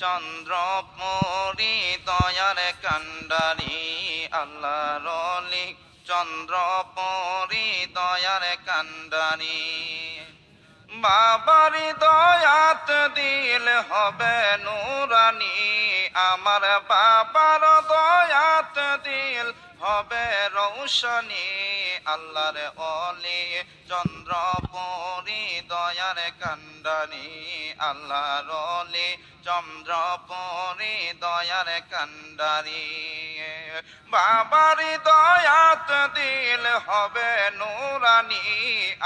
চন্দ্রপুরী দয়ার কান্ডারি আল্লাহর অলি চন্দ্রপুরী দয়ার কান্ডারি বাবার দয়াত দিল হবে নুরানি, আমার বাবার দয়াত দিল হবে রৌশনি। আল্লাহর অলি চন্দ্রপুরী দয়ার কান্ডানি আল্লাহর অলি চন্দ্রপুরী দয়ার কান্ডারি বাবার দয়াত দিল হবে নুরানি,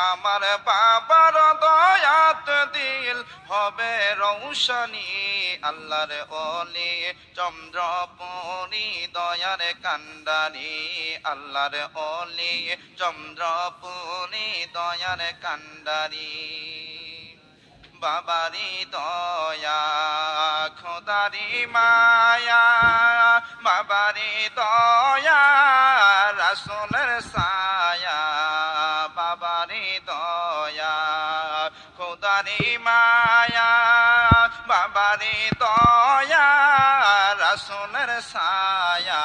আমার বাবার দয়াত দিল হবে রৌশনি। আল্লাহর অলি চন্দ্রপুরী দয়ার কান্ডানি আল্লাহর অলি চন্দ্রপুরী দয়ার কান্ডারি বাবারি দয়া, খোদারি মায়া, বাবারি দয়া, রাসুলের সায়া বাবারি দয়া, খোদারি মায়া, বাবারি দয়া, রাসুলের সায়া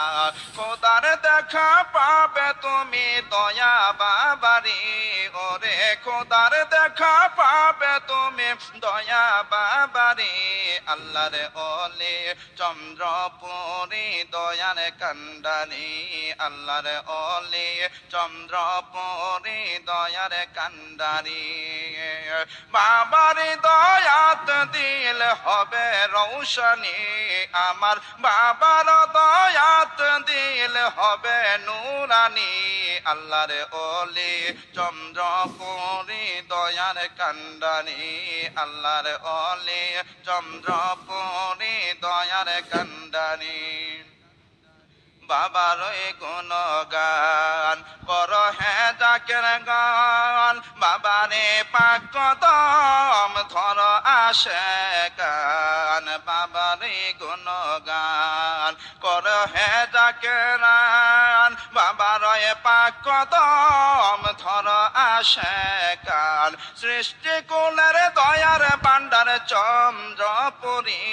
খোদার দেখা পাবে তুমি দয়া, বাবারি, ওরে খোদার দেখা পাবে তুমি দয়া বাবারি, আল্লাহর ওলে চন্দ্রপুরি দয়ার কান্ডারি আল্লাহর ওলে চন্দ্রপুরি দয়ার কান্ডারি বাবারি দয়াত দিল হবে রৌশনি, আমার বাবার দয়াত দিল হবে নুরানি। আল্লাহর ওলি চন্দ্রপুরি দয়ার কান্ডানি আল্লাহর ওলি চন্দ্রপুরি দয়ার কান্ডানি বাবার গুণ গান কর হ্যাঁ জাকের গান। বাবারে পাক কদম ধর আসে গান। বাবারে গুণ গান কর হ্যাঁ জাকের গান বাবার পাক কদম, ধর আসে গান সৃষ্টি কুলের দয়ার বান্ডার চন্দ্রপুরী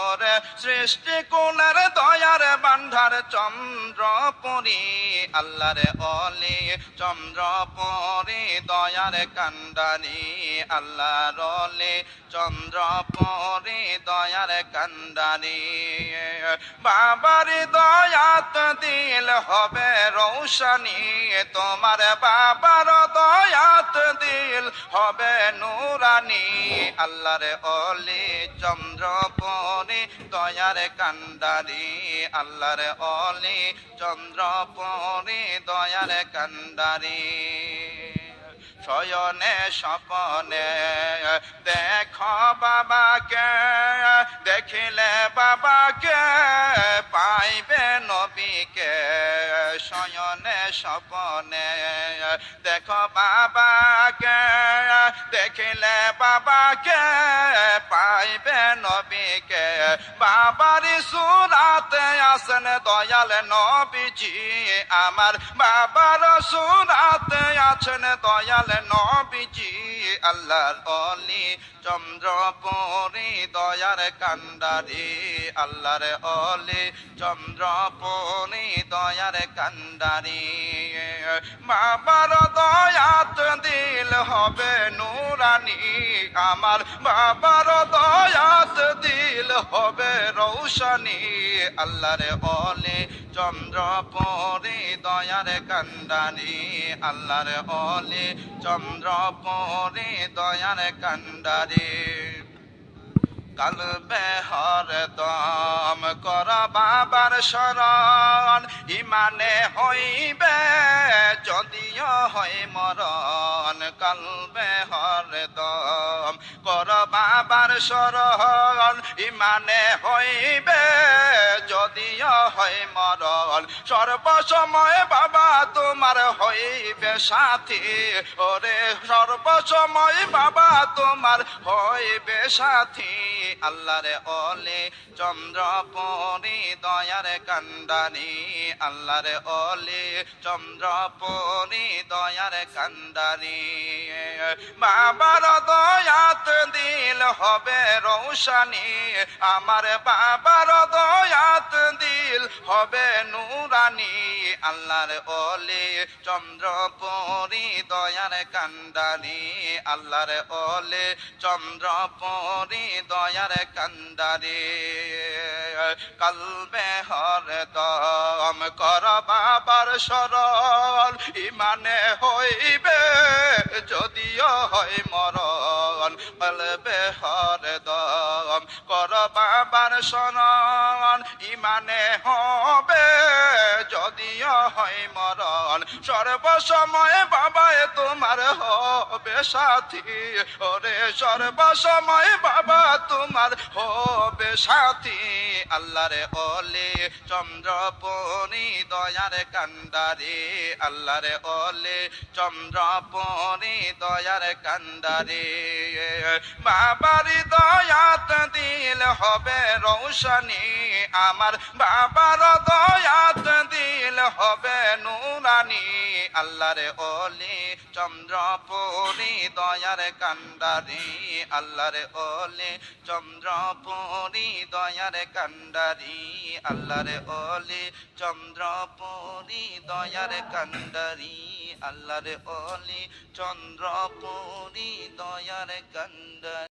ওরে সৃষ্টি কুলের দয়ার বান্ধার চন্দ্রপুরী আল্লাহর অলি চন্দ্রপুরী দয়ার কান্ডানি আল্লাহর অলি চন্দ্রপুরী দয়ার কান্ডানি বাবার দয়াত দিল হবে রৌশনি, তোমার বাবার দয়াত দিল হবে নুরানি। আল্লাহর অলি চন্দ্রপুরী দয়ার কান্ডারি। আল্লাহর অলি চন্দ্রপুরী দয়ার কান্ডারি। শয়নে স্বপনে দেখ বাবাকে। দেখিলে বাবাকে, পাইবে নবীকে, শয়নে স্বপনে। দেখ বাবাকে দেখিলে বাবাকে, পাইবে নবীকে। বাবারি সুরাতে আসেন দয়াল নবীজি। আমার বাবার সুরাতে আছেন দয়াল নবীজি। আল্লাহর অলি চন্দ্রপুরী দয়ার কান্ডারি আল্লাহর অলি চন্দ্রপুরী দয়ার কান্ডারি বাবার দয়াত দিল হবে নুরানি, আমার বাবার দয়াত দিল হবে রৌশনি। আল্লাহর অলি চন্দ্রপুরী দয়ার কান্ডানি আল্লাহর অলি চন্দ্রপুরী দয়ার কান্ডারি কালবে হর দম কর বাবার শরণ, ইমানে হইবে, যদিও হয় মরণ। কালবে হর দম কর বাবার শরণ, ইমানে হইবে, যদিও হয় মরণ। সর্বসময় তোমার হইবে সাথী। ওরে সর্বসময় বাবা, তোমার হইবে সাথী। আল্লাহরে অলে চন্দ্রপরি দয়ার কান্ডানি আল্লাহরে অলে চন্দ্রপরি দয়ার কান্ডানি বাবার দয়াত দিল হবে রৌশানি। আমার বাবার দয়াত দিল হবে নুরানি আল্লাহর ওলি চন্দ্রপুরি দয়ার কান্ডারি। আল্লাহর ওলি চন্দ্রপুরি দয়ার কান্দারি কলবে হর দম কর বাবার সরল ইমানে হইবে, যদিও হয় মরণ। কলবে হরদম কর বাবার সরল ইমানে হবে, যদিও হয় মরণ। সর্বসময় বাবায় তোমার হবে সাথী। ওরে সর্বসময় বাবা তোমার হবে সাথী। আল্লাহরে অলে চন্দ্রপনি দয়ার কান্দারে আল্লাহরে অলে চন্দ্রপনি দয়ার কান্দারে বাবারি দয়াত দিল হবে রৌশনি আমার বাবার দয়াত দিল হবে নুরানি আল্লাহরে ওলি, চন্দ্রপুরি দয়ার কান্ডারি আল্লাহরে ওলি, চন্দ্রপুরি দয়ার কান্ডারি আল্লাহরে ওলি, চন্দ্রপুরি দয়ার কান্ডারি আল্লাহরে ওলি, চন্দ্রপুরি দয়ার কান্ডারি